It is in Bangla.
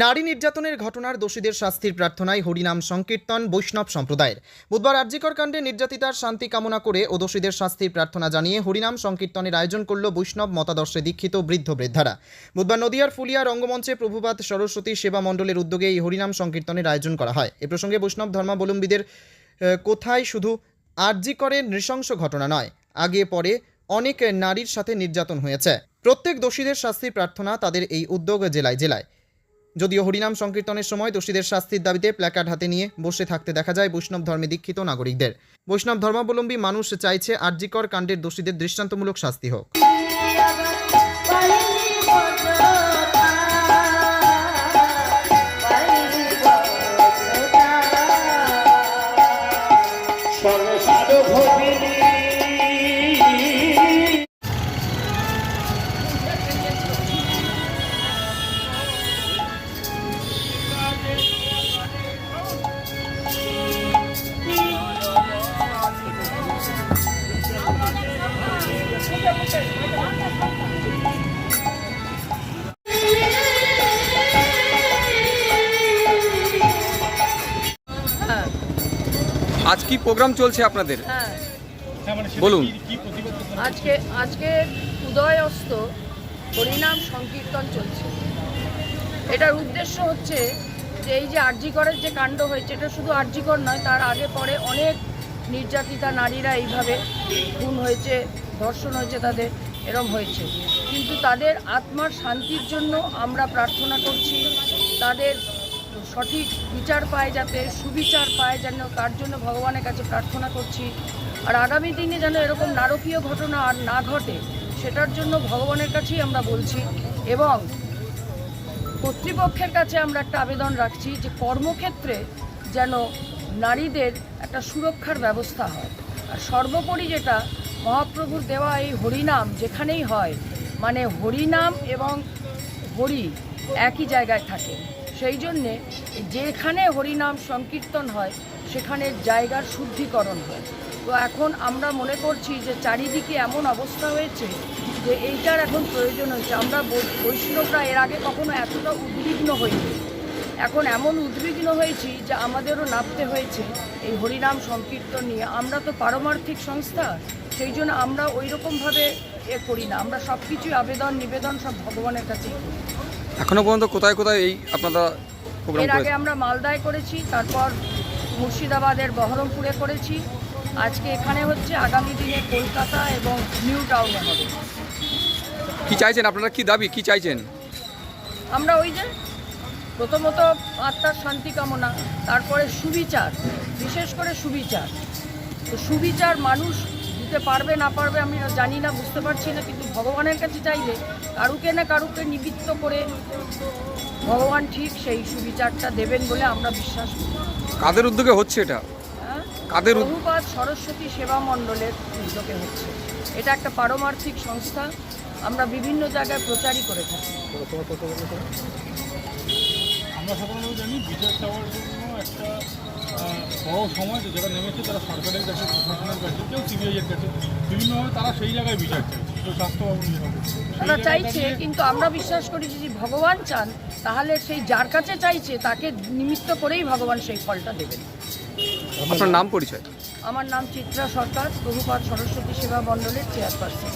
নারী নির্যাতনের ঘটনার দোষীদের শাস্তির প্রার্থনায় হরিনাম সংকীর্তন বৈষ্ণব সম্প্রদায়ের। বুধবার আর্যিকর কাণ্ডে নির্যাতিতার শান্তি কামনা করে ও দোষীদের শাস্তির প্রার্থনা জানিয়ে হরিনাম সংকীর্তনের আয়োজন করল বৈষ্ণব মতাদর্শে দীক্ষিত বৃদ্ধ বৃদ্ধারা। বুধবার নদিয়ার ফুলিয়া রঙ্গমঞ্চে প্রভুপাত সরস্বতী সেবা মণ্ডলের উদ্যোগে এই হরিনাম সংকীর্তনের আয়োজন করা হয়। এ প্রসঙ্গে বৈষ্ণব ধর্মাবলম্বীদের কোথায় শুধু আর্যিকরের নৃশংস ঘটনা নয়, আগে পরে অনেক নারীর সাথে নির্যাতন হয়েছে। প্রত্যেক দোষীদের শাস্তির প্রার্থনা তাদের এই উদ্যোগ জেলায় জেলায়। যদিও হরিনাম সংকীর্তনের সময় দোষীদের শাস্তির দাবিতে প্ল্যাকার্ড হাতে নিয়ে বসে থাকতে দেখা যায় বৈষ্ণব ধর্মে দীক্ষিত নাগরিকদের। বৈষ্ণব ধর্মাবলম্বী মানুষ চাইছে আর্যিকর কাণ্ডের দোষীদের দৃষ্টান্তমূলক শাস্তি হোক। কি প্রোগ্রাম চলছে আপনাদের? হ্যাঁ। বলুন। আজকে আজকে উদয় অস্ত হরিনাম সংকীর্তন চলছে। এটার উদ্দেশ্য হচ্ছে যে এই যে আরজিকরের যে কাণ্ড হয়েছে এটা শুধু আরজিকর নয় তার আগে পরে অনেক নির্যাতিতা নারীরা এইভাবে খুন হয়েছে ধর্ষণ হয়েছে তাদের এরম হয়েছে। কিন্তু তাদের আত্মার শান্তির জন্য আমরা প্রার্থনা করছি তাদের সঠিক বিচার পায় যাতে, সুবিচার পায় যেন, তার জন্য ভগবানের কাছে প্রার্থনা করছি। আর আগামী দিনে যেন এরকম নারকীয় ঘটনা আর না ঘটে, সেটার জন্য ভগবানের কাছেই আমরা বলছি। এবং কর্তৃপক্ষের কাছে আমরা একটা আবেদন রাখছি যে কর্মক্ষেত্রে যেন নারীদের একটা সুরক্ষার ব্যবস্থা হয়। আর সর্বোপরি যেটা মহাপ্রভুর দেওয়া এই হরিনাম যেখানেই হয় মানে হরিনাম এবং হরি একই জায়গায় থাকে। সেই জন্যে যেখানে হরিনাম সংকীর্তন হয়, সেখানে জায়গার শুদ্ধিকরণ হয়। তো এখন আমরা মনে করছি যে চারিদিকে এমন অবস্থা হয়েছে যে এইটার এখন প্রয়োজন হয়েছে। আমরা বৈষ্ণবরা এর আগে কখনো এতটা উদ্বিগ্ন হইনি। এখন এমন উদ্বিগ্ন হয়েছি যে আমাদেরও নামতে হয়েছে এই হরিনাম সংকীর্তন নিয়ে। আমরা তো পারমার্থিক সংস্থা, সেই জন্য আমরা ওই রকমভাবে এ করি না। আমরা সব কিছুই আবেদন, নিবেদন সব ভগবানের কাছেই এখনও পর্যন্ত কোথায় কোথায় এই আপনারা প্রোগ্রাম এর আগে আমরা মালদায় করেছি তারপর মুর্শিদাবাদের বহরমপুরে করেছি। আজকে এখানে হচ্ছে আগামী দিনে কলকাতা এবং নিউ টাউনে হবে। কি চাইছেন? আপনারা কি দাবি? কি চাইছেন? আমরা ওই যে প্রথমত আত্মার শান্তি কামনা তারপরে সুবিচার বিশেষ করে সুবিচার। তো সুবিচার মানুষ দিতে পারবে না পারবে আমি জানি না বুঝতে পারছি না কিন্তু ভগবানের কাছে চাইলে কারুকে না কারুকে নিমিত্ত করে ভগবান ঠিক সেই সুবিচারটা দেবেন বলে আমরা বিশ্বাস করি। কাদের উদ্যোগে হচ্ছে এটা? হ্যাঁ? কাদের উদ- সরস্বতী সেবা মণ্ডলের উদ্যোগে হচ্ছে। এটা একটা পারমার্থিক সংস্থা আমরা বিভিন্ন জায়গায় প্রচারই করে থাকি। আমরা সাধারণত জানি বিচার চাওয়ার জন্য একটা বড় সমাজ যারা নেমেছে তারা সরকারের কাছে প্রশাসনের কাছে কেউ সিবিআই এর কাছে। বিভিন্নভাবে তারা সেই জায়গায় বিচার স্বাস্থ্যবাবু তারা চাইছে কিন্তু আমরা বিশ্বাস করি যে যদি ভগবান চান তাহলে সেই যার কাছে চাইছে তাকে নিমিত্ত করেই ভগবান সেই ফলটা দেবেন। আপনার নাম পরিচয়? আমার নাম চিত্রা সরকার প্রভুপাত সরস্বতী সেবা মণ্ডলের চেয়ারপারসন